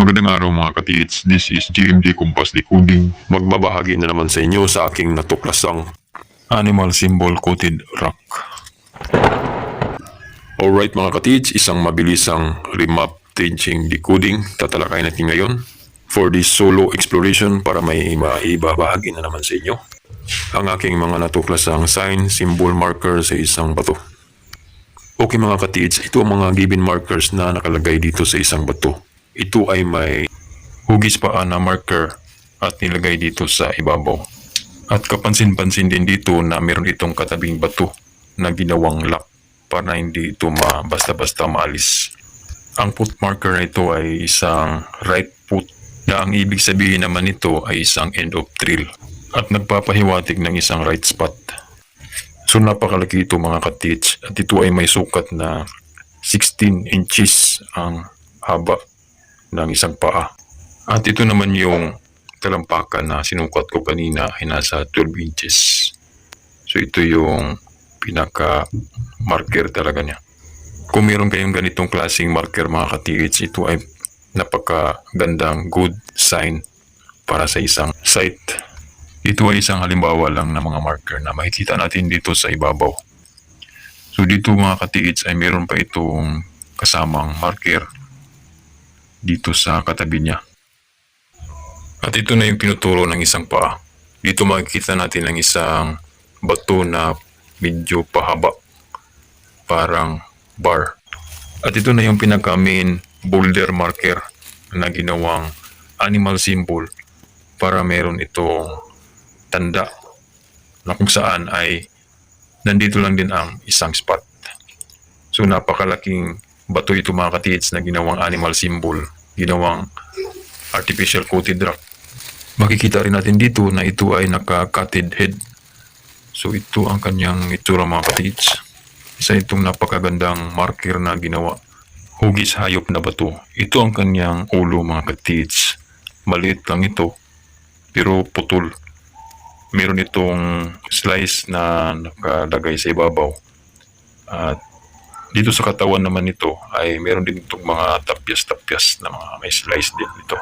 Magandang araw mga katiits. This is GMD Compass Decoding. Magbabahagi na naman sa inyo sa aking natuklasang Animal symbol coated rock. Alright mga katids, isang mabilisang remap teaching decoding tatalakay natin ngayon for this solo exploration para may maibabahagi na naman sa inyo ang aking mga natuklasang sign, symbol, marker sa isang bato. Okay mga katids, ito ang mga given markers na nakalagay dito sa isang bato. Ito ay may Hugis paa na marker at nilagay dito sa ibabaw. At kapansin-pansin din dito na meron itong katabing bato na ginawang lock para hindi ito basta-basta maalis. Ang foot marker na ito ay isang right foot na ang ibig sabihin naman nito ay isang end of trail at nagpapahiwatig ng isang right spot. So napakalaki ito mga katits at ito ay may sukat na 16 inches ang haba ng isang paa. At ito naman yung talampakan na sinukat ko kanina ay nasa 12 inches. So ito yung pinaka marker talaga niya. Kung meron kayong ganitong klaseng marker mga katiits, ito ay napakagandang good sign para sa isang site. Ito ay isang halimbawa lang ng mga marker na makikita natin dito sa ibabaw. So dito mga katiits ay meron pa itong kasamang marker dito sa katabi niya. At ito na yung pinuturo ng isang paa. Dito makikita natin ang isang bato na medyo pahaba. Parang bar. At ito na yung pinaka main boulder marker na ginawang animal symbol para meron itong tanda na kung saan ay nandito lang din ang isang spot. So napakalaking bato ito mga katiits na ginawang animal symbol, ginawang artificial coated rock. Makikita rin natin dito na ito ay naka-cutted head. So ito ang kanyang itsura mga katiits. Isa itong napakagandang marker na ginawa. Hugis hayop na bato. Ito ang kanyang ulo mga katiits. Maliit lang ito, pero putol. Meron itong slice na nakalagay sa ibabaw. At dito sa katawan naman nito ay meron din itong mga tapyas-tapyas na mga may slice din ito.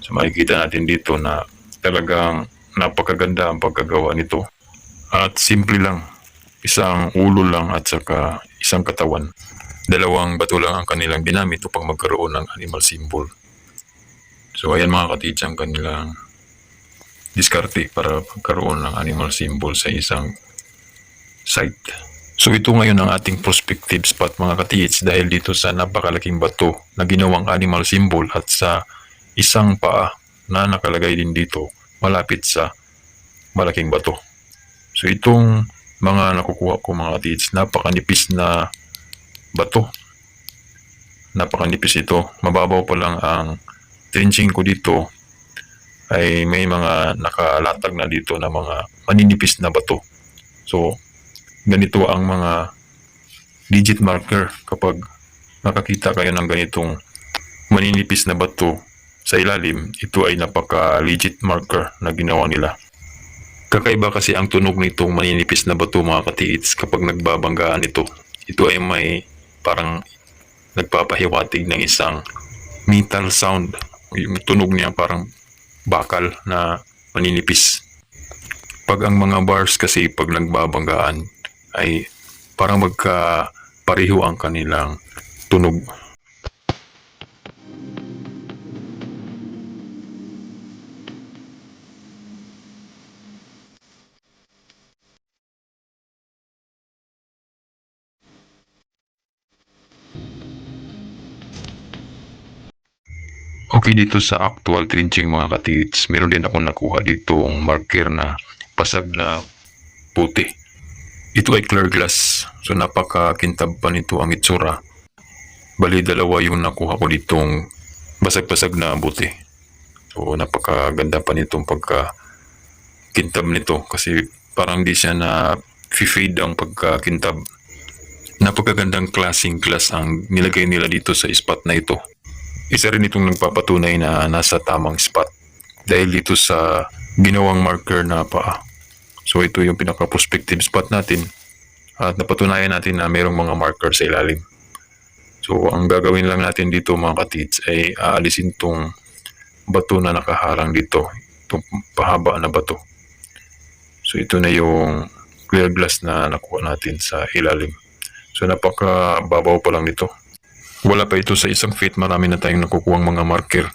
So makikita natin dito na talagang napakaganda ang pagkagawa nito. At simple lang, isang ulo lang at saka isang katawan. Dalawang bato lang ang kanilang ginamit upang magkaroon ng animal symbol. So ayan mga katits ang kanilang diskarte para magkaroon ng animal symbol sa isang site. So ito ngayon ang ating prospective spot mga katits dahil dito sa napakalaking bato na ginawang animal symbol at sa isang paa na nakalagay din dito malapit sa malaking bato. So itong mga nakukuha ko mga katits, napakanipis na bato. Napakanipis ito. Mababaw pa lang ang trenching ko dito ay may mga nakalatag na dito na mga maninipis na bato. So, ganito ang mga digit marker kapag nakakita kayo ng ganitong maninipis na bato sa ilalim, ito ay napaka-legit marker na ginawa nila. Kakaiba kasi ang tunog nitong maninipis na bato mga katiits kapag nagbabanggaan ito. Ito ay may parang nagpapahiwatig ng isang metal sound. Yung tunog niya parang bakal na maninipis. Pag ang mga bars kasi pag nagbabanggaan ay parang magka pareho ang kanilang tunog. Okay dito sa actual trenching mga katits, meron din ako nakuha dito ang marker na pasag na puti. Ito ay clear glass, so napakakintab pa nito ang itsura. Bali dalawa yung nakuha ko ditong basag-basag na buti. So napakaganda pa nitong pagka kintab nito kasi parang di siya na fade ang pagkakintab. Napakagandang klaseng glass ang nilagay nila dito sa spot na ito. Isa rin itong nagpapatunay na nasa tamang spot dahil dito sa ginawang marker na paa. So ito yung pinaka-prospective spot natin at napatunayan natin na mayroong mga marker sa ilalim. So, ang gagawin lang natin dito mga katits ay aalisin tong bato na nakaharang dito. Itong pahaba na bato. So, ito na yung clear glass na nakuha natin sa ilalim. So, napakababaw pa lang nito. Wala pa ito sa isang feet. Marami na tayong nakukuhang mga marker.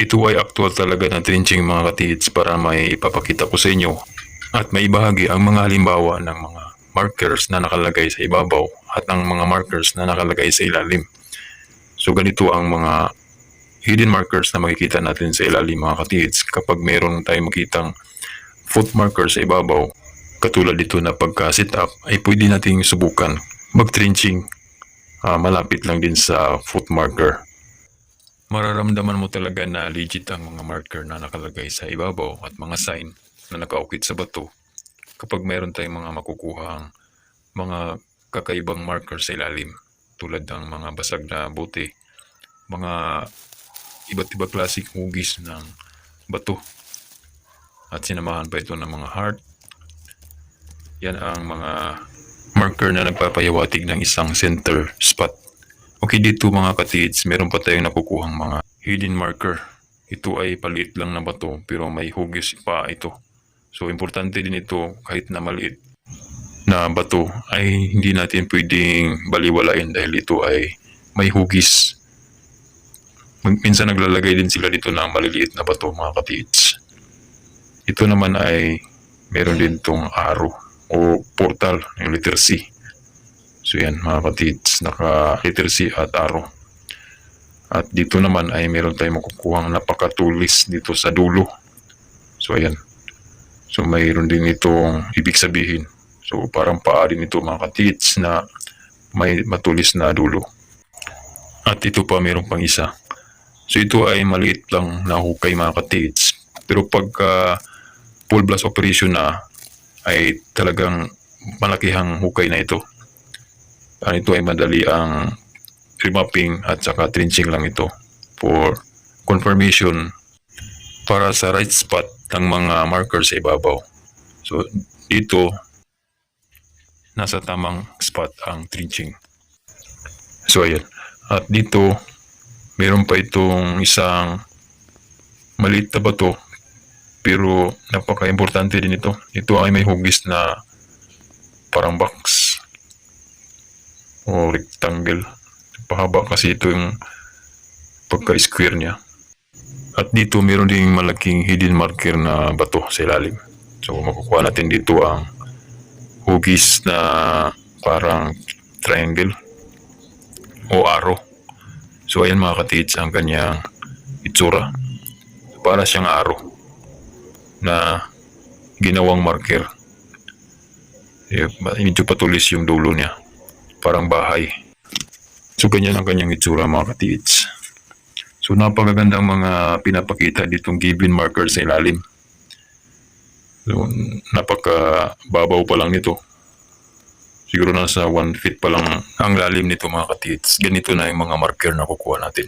Ito ay actual talaga na drenching mga katits para may ipapakita ko sa inyo at may bahagi ang mga halimbawa ng mga markers na nakalagay sa ibabaw at ang mga markers na nakalagay sa ilalim. So ganito ang mga hidden markers na makikita natin sa ilalim mga katits kapag meron tayong makitang foot marker sa ibabaw katulad dito na pagka sit up ay pwede nating subukan mag-trenching ah, malapit lang din sa foot marker. Mararamdaman mo talaga na legit ang mga marker na nakalagay sa ibabaw at mga sign na nakaukit sa bato kapag mayroon tayong mga makukuhang mga kakaibang marker sa ilalim tulad ng mga basag na bote, mga iba't iba klaseng hugis ng bato at sinamahan pa ito ng mga heart. Yan ang mga marker na nagpapayawatig ng isang center spot. Okay dito mga katids, meron pa tayong nakukuhang mga hidden marker. Ito ay paliit lang na bato pero may hugis pa ito. So importante din ito kahit na maliit na bato ay hindi natin pwedeng baliwalain dahil ito ay may hugis. Minsan naglalagay din sila dito ng maliliit na bato mga katids. Ito naman ay meron din tong arrow o portal, yung letter. So yan mga katids, naka letter at arrow. At dito naman ay meron tayong makukuhang napakatulis dito sa dulo. So ayan. So mayroon din itong ibig sabihin. So parang paa din ito mga katits na may matulis na dulo. At ito pa meron pang isa. So ito ay maliit lang na hukay mga katits. Pero pagka full blast operation na ay talagang malakihang hukay na ito. Ano ito ay madali ang remapping at saka trenching lang ito for confirmation para sa right spot ng mga markers sa ibabaw. So dito nasa tamang spot ang trenching. So ayan. At dito meron pa itong isang maliit na bato pero napaka-importante din ito. Ito ay may hugis na parang box o rectangle. Pahaba kasi ito yung pagka-square niya. At dito meron ding malaking hidden marker na bato sa ilalim. So makukuha natin dito ang hugis na parang triangle o arrow. So ayan mga katits ang kanyang itsura. Para siyang arrow na ginawang marker. Medyo patulis yung dulo niya. Parang bahay. So ganyan ang kanyang itsura mga katits. So napakagandang mga pinapakita ditong given marker sa ilalim. So, napaka babaw pa lang nito. Siguro nasa 1 feet pa lang ang lalim nito mga katits. Ganito na yung mga marker na kukuha natin.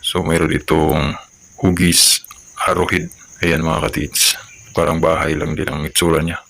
So mayroon itong hugis, arrowhead. Ayan mga katits. Parang bahay lang din ang itsura niya.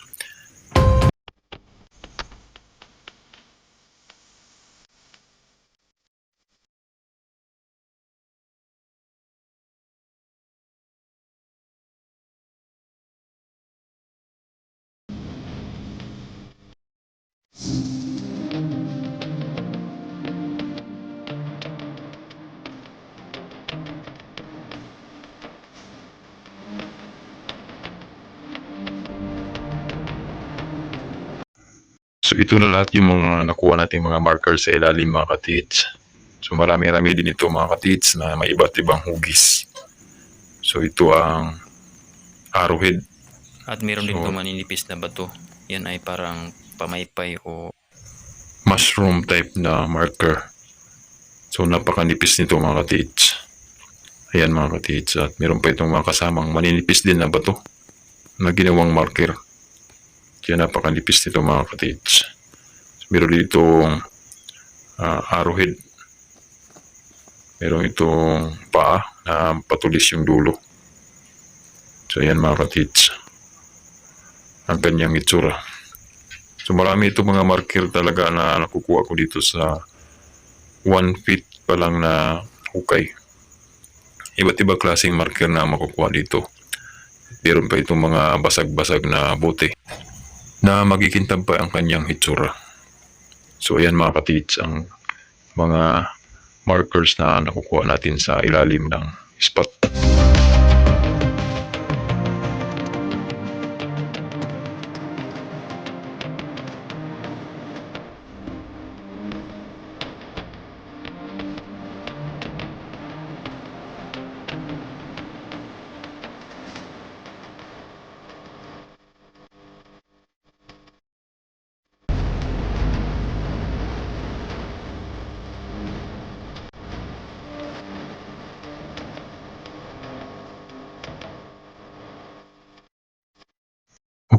So ito na lahat yung mga nakuha nating mga marker sa ilalim mga katits. So marami-rami din ito mga katits na may iba't ibang hugis. So ito ang arrowhead. At meron din So- po maninipis na bato. Yan ay parang pamaypay o mushroom type na marker. So napakanipis nito mga katits. Ayan mga katits. At meron pa itong mga kasamang maninipis din na bato na ginawang marker. Kaya napakanipis nito mga katits. Meron dito uh, arrowhead. Meron itong paa na patulis yung dulo. So ayan mga katits. Ang kanyang itsura. So marami itong mga marker talaga na nakukuha ko dito sa 1 feet pa lang na hukay. Iba't iba klaseng marker na makukuha dito. Meron pa itong mga basag-basag na bote na magikintab pa ang kanyang hitsura. So ayan mga katits ang mga markers na nakukuha natin sa ilalim ng spot.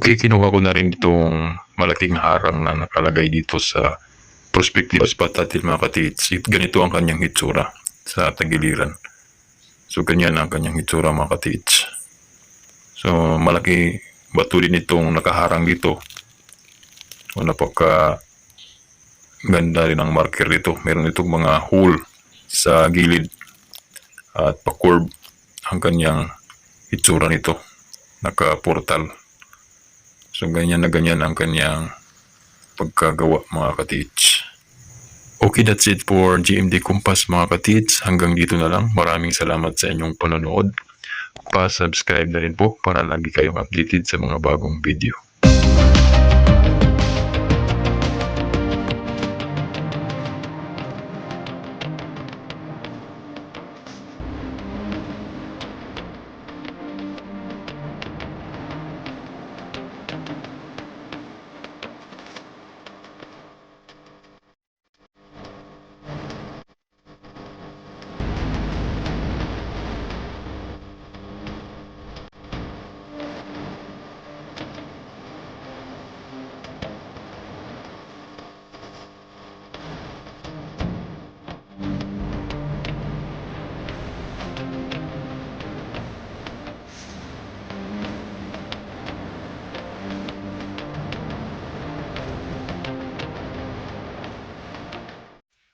Okay, kinuha ko na rin itong malaking harang na nakalagay dito sa prospective spot natin mga katits. It- Ganito ang kanyang hitsura sa tagiliran. So, ganyan ang kanyang hitsura mga katits. So, malaki bato din itong nakaharang dito. So, napaka ganda rin ang marker dito. Meron itong mga hole sa gilid at pa-curve ang kanyang hitsura nito. Naka-portal. So, ganyan na ganyan ang kanyang pagkagawa mga katits. Okay, that's it for GMD Compass mga katits. Hanggang dito na lang. Maraming salamat sa inyong panonood. Pa-subscribe na rin po para lagi kayong updated sa mga bagong video.